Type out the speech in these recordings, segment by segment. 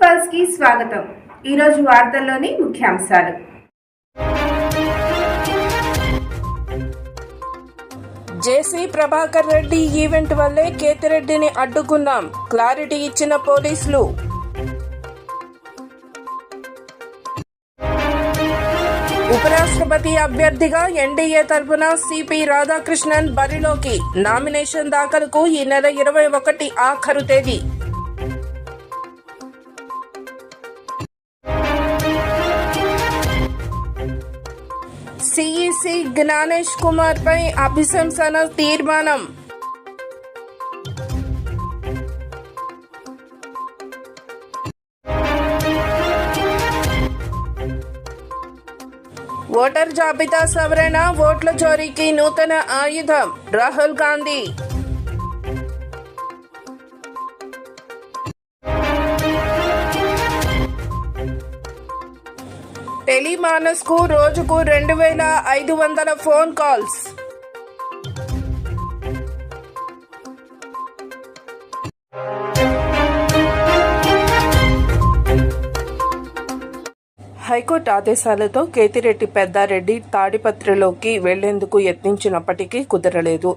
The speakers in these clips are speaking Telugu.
పల్స్కి స్వాగతం. ఈరోజు వార్తల్లోని ముఖ్యాంశాలు. జేసీ ప్రభాకర్ రెడ్డి ఈవెంట్ వల్లే కేతిరెడ్డిని అడ్డుకున్నాం. క్లారిటీ ఇచ్చిన పోలీసులు. ఉపరాష్ట్రపతి అభ్యర్థిగా ఎన్డీఏ తరఫున సిపి రాధాకృష్ణన్ బరిలోకి. నామినేషన్ దాఖలుకు ఈ నెల ఇరవై ఒకటి ఆఖరు తేదీ. సిఈసి జ్ఞానేష్ కుమార్ పై అభిశంసన తీర్మానం ఓటర్ జాబితా సవరణ ఓట్ల చోరీకి నూతన ఆయుధం రాహుల్ గాంధీ టెలిమానస్కు రోజుకు రెండు వేల ఐదు వందల ఫోన్ కాల్స్. హైకోర్టు ఆదేశాలతో కేతిరెడ్డి పెద్దారెడ్డి తాడిపత్రిలోకి వెళ్ళేందుకు యత్నించినప్పటికీ కుదరలేదు.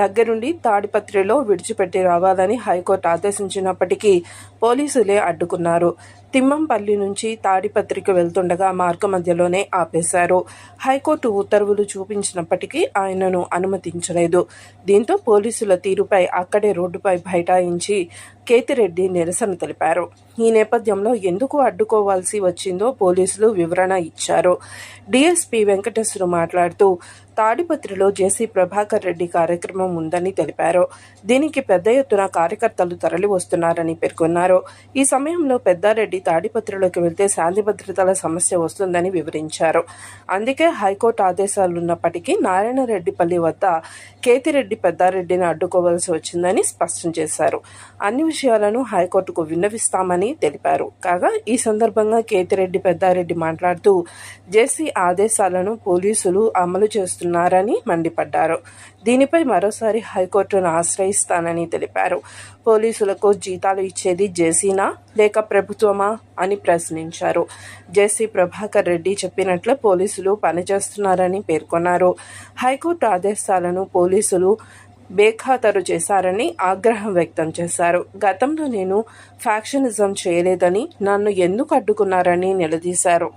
దగ్గరుండి తాడిపత్రిలో విడిచిపెట్టి రావాలని హైకోర్టు ఆదేశించినప్పటికీ పోలీసులే అడ్డుకున్నారు. తిమ్మంపల్లి నుంచి తాడిపత్రికి వెళ్తుండగా మార్గ మధ్యలోనే ఆపేశారు. హైకోర్టు ఉత్తర్వులు చూపించినప్పటికీ ఆయనను అనుమతించలేదు. దీంతో పోలీసుల తీరుపై అక్కడే రోడ్డుపై బైఠాయించి కేతిరెడ్డి నిరసన తెలిపారు. ఈ నేపథ్యంలో ఎందుకు అడ్డుకోవాల్సి వచ్చిందో పోలీసులు వివరణ ఇచ్చారు. డిఎస్పీ వెంకటేశ్వరు మాట్లాడుతూ తాడిపత్రిలో జేసీ ప్రభాకర్ రెడ్డి కార్యక్రమం ఉందని తెలిపారు. దీనికి పెద్ద ఎత్తున కార్యకర్తలు తరలి వస్తున్నారని పేర్కొన్నారు. ఈ సమయంలో పెద్దారెడ్డి తాడిపత్రిలోకి వెళ్తే శాంతి భద్రతల సమస్య వస్తుందని వివరించారు. అందుకే హైకోర్టు ఆదేశాలున్నప్పటికీ నారాయణరెడ్డిపల్లి వద్ద కేతిరెడ్డి పెద్దారెడ్డిని అడ్డుకోవాల్సి వచ్చిందని స్పష్టం చేశారు. అన్ని విషయాలను హైకోర్టుకు విన్నవిస్తామని తెలిపారు. కాగా ఈ సందర్భంగా కేతిరెడ్డి పెద్దారెడ్డి మాట్లాడుతూ జేసీ ఆదేశాలను పోలీసులు అమలు చేస్తున్నారని మండిపడ్డారు. దీనిపై మరోసారి హైకోర్టును ఆశ్రయిస్తానని తెలిపారు. పోలీసులకు జీతాలు ఇచ్చేది జేసీనా లేక ప్రభుత్వమా అని ప్రశ్నించారు. జేసీ ప్రభాకర్ రెడ్డి చెప్పినట్లు పోలీసులు పనిచేస్తున్నారని పేర్కొన్నారు. హైకోర్టు ఆదేశాలను పోలీసులు బేఖాతరు చేశారని ఆగ్రహం వ్యక్తం చేశారు. గతంలో నేను ఫ్యాక్షనిజం చేయలేదని నన్ను ఎందుకు అడ్డుకున్నారని నిలదీశారు.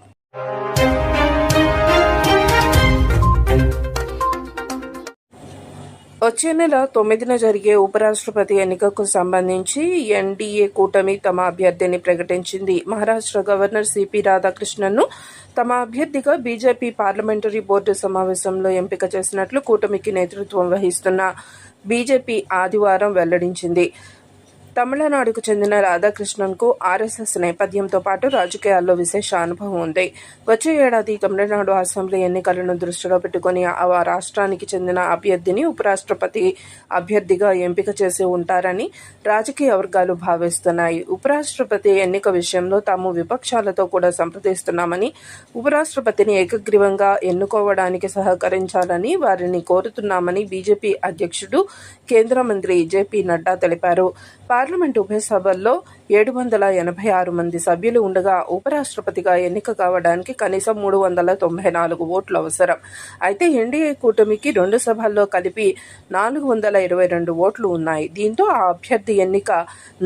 వచ్చే నెల తొమ్మిదిన జరిగే ఉపరాష్ట్రపతి ఎన్నికకు సంబంధించి ఎన్డీఏ కూటమి తమ అభ్యర్థిని ప్రకటించింది. మహారాష్ట్ర గవర్నర్ సిపి రాధాకృష్ణన్ను తమ అభ్యర్థిగా బీజేపీ పార్లమెంటరీ బోర్డు సమావేశంలో ఎంపిక చేసినట్లు కూటమికి నేతృత్వం వహిస్తున్న బీజేపీ ఆదివారం వెల్లడించింది. తమిళనాడుకు చెందిన రాధాకృష్ణన్కు ఆర్ఎస్ఎస్ నేపథ్యంతో పాటు రాజకీయాల్లో విశేష అనుభవం ఉంది. వచ్చే ఏడాది తమిళనాడు అసెంబ్లీ ఎన్నికలను దృష్టిలో పెట్టుకుని ఆ రాష్ట్రానికి చెందిన అభ్యర్థిని ఉపరాష్ట్రపతి అభ్యర్థిగా ఎంపిక చేసి ఉంటారని రాజకీయ వర్గాలు భావిస్తున్నాయి. ఉపరాష్ట్రపతి ఎన్నిక విషయంలో తాము విపక్షాలతో కూడా సంప్రదిస్తున్నామని ఉపరాష్ట్రపతిని ఏకగ్రీవంగా ఎన్నుకోవడానికి సహకరించాలని వారిని కోరుతున్నామని బీజేపీ అధ్యక్షుడు కేంద్ర మంత్రి జేపీ నడ్డా తెలిపారు. పార్లమెంటు ఉభయ సభల్లో ఏడు వందల ఎనభై ఆరు మంది సభ్యులు ఉండగా ఉపరాష్ట్రపతిగా ఎన్నిక కావడానికి కనీసం మూడు వందల తొంభై నాలుగు ఓట్లు అవసరం. అయితే ఎన్డీఏ కూటమికి రెండు సభల్లో కలిపి నాలుగు వందల ఇరవై రెండు ఓట్లు ఉన్నాయి. దీంతో ఆ అభ్యర్థి ఎన్నిక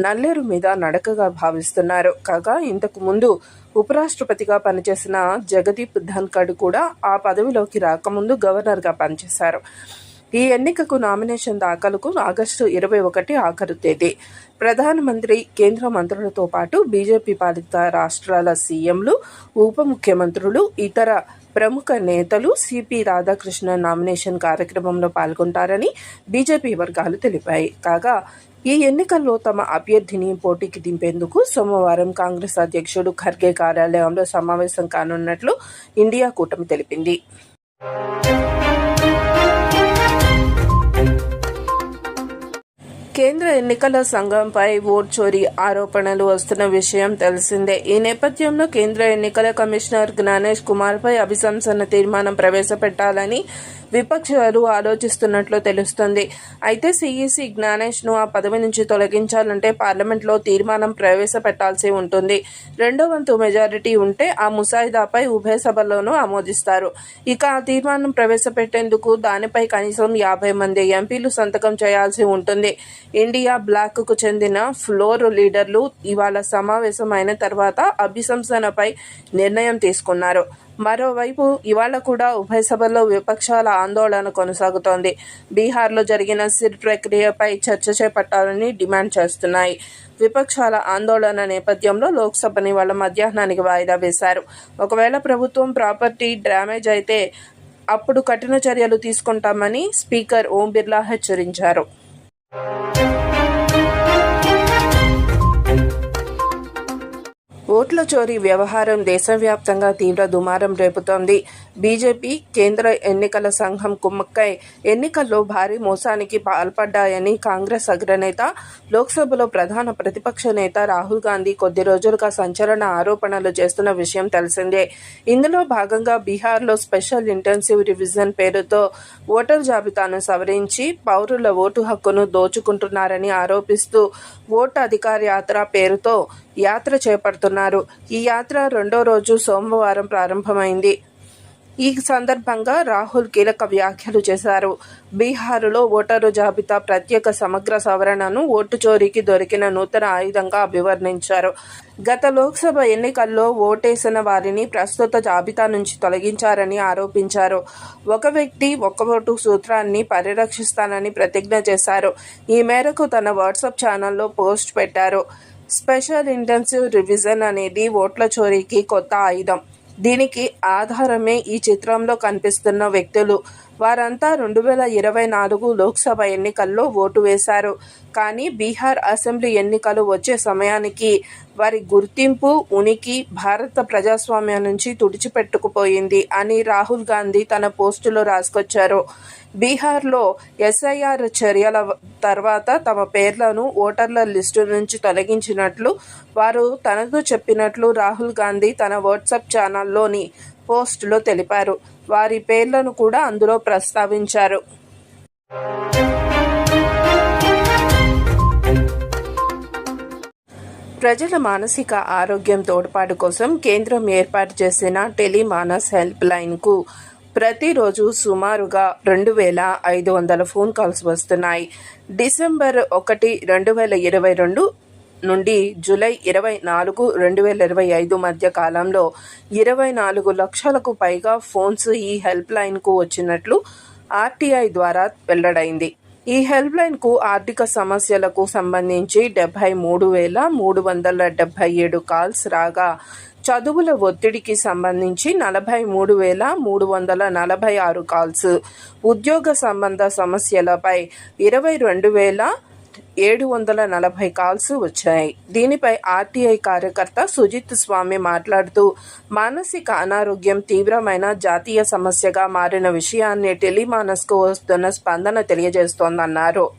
నల్లేరు మీద నడకగా భావిస్తున్నారు. కాగా ఇంతకు ముందు ఉపరాష్ట్రపతిగా పనిచేసిన జగదీప్ ధన్కడ్ కూడా ఆ పదవిలోకి రాకముందు గవర్నర్గా పనిచేశారు. ఈ ఎన్నికకు నామినేషన్ దాఖలుకు ఆగస్టు ఇరవై ఒకటి ఆఖరు తేదీ. ప్రధానమంత్రి కేంద్ర మంత్రులతో పాటు బీజేపీ పాలిత రాష్ట్రాల సీఎంలు ఉప ముఖ్యమంత్రులు ఇతర ప్రముఖ నేతలు సిపి రాధాకృష్ణ నామినేషన్ కార్యక్రమంలో పాల్గొంటారని బీజేపీ వర్గాలు తెలిపాయి. కాగా ఈ ఎన్నికల్లో తమ అభ్యర్థిని పోటీకి దింపేందుకు సోమవారం కాంగ్రెస్ అధ్యక్షుడు ఖర్గే కార్యాలయంలో సమావేశం కానున్నట్లు ఇండియా కూటమి తెలిపింది. కేంద్ర ఎన్నికల సంఘంపై ఓట్ చోరీ ఆరోపణలు వస్తున్న విషయం తెలిసిందే. ఈ నేపథ్యంలో కేంద్ర ఎన్నికల కమిషనర్ జ్ఞానేష్ కుమార్పై అభిశంసన తీర్మానం ప్రవేశపెట్టాలని విపక్షాలు ఆలోచిస్తున్నట్లు తెలుస్తుంది. అయితే సిఈసి జ్ఞానేష్ను ఆ పదవి నుంచి తొలగించాలంటే పార్లమెంట్లో తీర్మానం ప్రవేశపెట్టాల్సి ఉంటుంది. రెండో వంతు మెజారిటీ ఉంటే ఆ ముసాయిదాపై ఉభయ సభల్లోనూ ఆమోదిస్తారు. ఇక ఆ తీర్మానం ప్రవేశపెట్టేందుకు దానిపై కనీసం యాభై మంది ఎంపీలు సంతకం చేయాల్సి ఉంటుంది. ఇండియా బ్లాక్కు చెందిన ఫ్లోర్ లీడర్లు ఇవాళ సమావేశం అయిన తర్వాత అభిశంసనపై నిర్ణయం తీసుకున్నారు. మరోవైపు ఇవాళ కూడా ఉభయ సభల్లో విపక్షాల ఆందోళన కొనసాగుతోంది. బీహార్లో జరిగిన సిర్ ప్రక్రియపై చర్చ చేపట్టాలని డిమాండ్ చేస్తున్నాయి. విపక్షాల ఆందోళన నేపథ్యంలో లోక్సభని వాళ్ళ మధ్యాహ్నానికి వాయిదా వేశారు. ఒకవేళ ప్రభుత్వం ప్రాపర్టీ డ్యామేజ్ అయితే అప్పుడు కఠిన చర్యలు తీసుకుంటామని స్పీకర్ ఓం బిర్లా హెచ్చరించారు. ఓట్ల చోరీ వ్యవహారం దేశవ్యాప్తంగా తీవ్ర దుమారం రేపుతోంది. బీజేపీ కేంద్ర ఎన్నికల సంఘం కుమ్మక్కై ఎన్నికల్లో భారీ మోసానికి పాల్పడ్డాయని కాంగ్రెస్ అగ్రనేత లోక్సభలో ప్రధాన ప్రతిపక్ష నేత రాహుల్ గాంధీ కొద్ది రోజులుగా సంచలన ఆరోపణలు చేస్తున్న విషయం తెలిసిందే. ఇందులో భాగంగా బీహార్లో స్పెషల్ ఇంటెన్సివ్ రివిజన్ పేరుతో ఓటర్ జాబితాను సవరించి పౌరుల ఓటు హక్కును దోచుకుంటున్నారని ఆరోపిస్తూ ఓటు అధికార యాత్ర పేరుతో యాత్ర చేపడుతున్నారు. ఈ యాత్ర రెండో రోజు సోమవారం ప్రారంభమైంది. ఈ సందర్భంగా రాహుల్ కీలక వ్యాఖ్యలు చేశారు. బీహారులో ఓటరు జాబితా ప్రత్యేక సమగ్ర సవరణను ఓటు చోరీకి దొరికిన నూతన ఆయుధంగా అభివర్ణించారు. గత లోక్సభ ఎన్నికల్లో ఓటేసిన వారిని ప్రస్తుత జాబితా నుంచి తొలగించారని ఆరోపించారు. ఒక వ్యక్తి ఒక్క ఓటు సూత్రాన్ని పరిరక్షిస్తానని ప్రతిజ్ఞ చేశారు. ఈ మేరకు తన వాట్సాప్ ఛానల్లో పోస్ట్ పెట్టారు. స్పెషల్ ఇంటెన్సివ్ రివిజన్ అనేది ఓట్ల చోరీకి కొత్త ఆయుధం. దీనికి ఆధారమే ఈ చిత్రంలో కనిపిస్తున్న వ్యక్తులు. వారంతా రెండు వేల ఇరవై నాలుగు లోక్సభ ఎన్నికల్లో ఓటు వేశారు. కానీ బీహార్ అసెంబ్లీ ఎన్నికలు వచ్చే సమయానికి వారి గుర్తింపు ఉనికి భారత ప్రజాస్వామ్యం నుంచి తుడిచిపెట్టుకుపోయింది అని రాహుల్ గాంధీ తన పోస్టులో రాసుకొచ్చారు. బీహార్లో ఎస్ఐఆర్ చర్యల తర్వాత తమ పేర్లను ఓటర్ల లిస్టు నుంచి తొలగించినట్లు వారు తనతో చెప్పినట్లు రాహుల్ గాంధీ తన వాట్సాప్ ఛానల్లోని పోస్టులో తెలిపారు. వారి పేర్లను కూడా అందులో ప్రస్తావించారు. ప్రజల మానసిక ఆరోగ్యం తోడ్పాటు కోసం కేంద్రం ఏర్పాటు చేసిన టెలిమానస్ హెల్ప్ లైన్కు ప్రతిరోజు సుమారుగా రెండు వేల ఐదు వందల ఫోన్ కాల్స్ వస్తున్నాయి. డిసెంబర్ ఒకటి రెండు వేల ఇరవై రెండు నుండి జూలై ఇరవై నాలుగు రెండు వేల ఇరవై ఐదు మధ్య కాలంలో ఇరవై నాలుగు లక్షలకు పైగా ఫోన్స్ ఈ హెల్ప్ లైన్కు వచ్చినట్లు ఆర్టీఐ ద్వారా వెల్లడైంది. ఈ హెల్ప్ లైన్కు ఆర్థిక సమస్యలకు సంబంధించి డెబ్బై మూడు వేల మూడు వందల డెబ్బై ఏడు కాల్స్ రాగా చదువుల ఒత్తిడికి సంబంధించి నలభై మూడు వేల మూడు వందల నలభై ఆరు కాల్స్ ఉద్యోగ సంబంధ సమస్యలపై ఇరవై రెండు వేల ఏడు వందల నలభై కాల్స్ వచ్చాయి. దీనిపై ఆర్టీఐ కార్యకర్త సుజిత్ స్వామి మాట్లాడుతూ మానసిక అనారోగ్యం తీవ్రమైన జాతీయ సమస్యగా మారిన విషయాన్ని టెలిమానస్కు వస్తున్న స్పందన తెలియజేస్తోందన్నారు.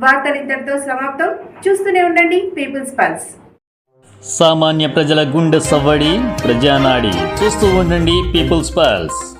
వార్తలు ఇంతటితో సమాప్తం. చూస్తూనే ఉండండి పీపుల్స్ పల్స్. సామాన్య ప్రజల గుండె సవ్వడి ప్రజానాడి. చూస్తూ ఉండండి పీపుల్స్ పల్స్.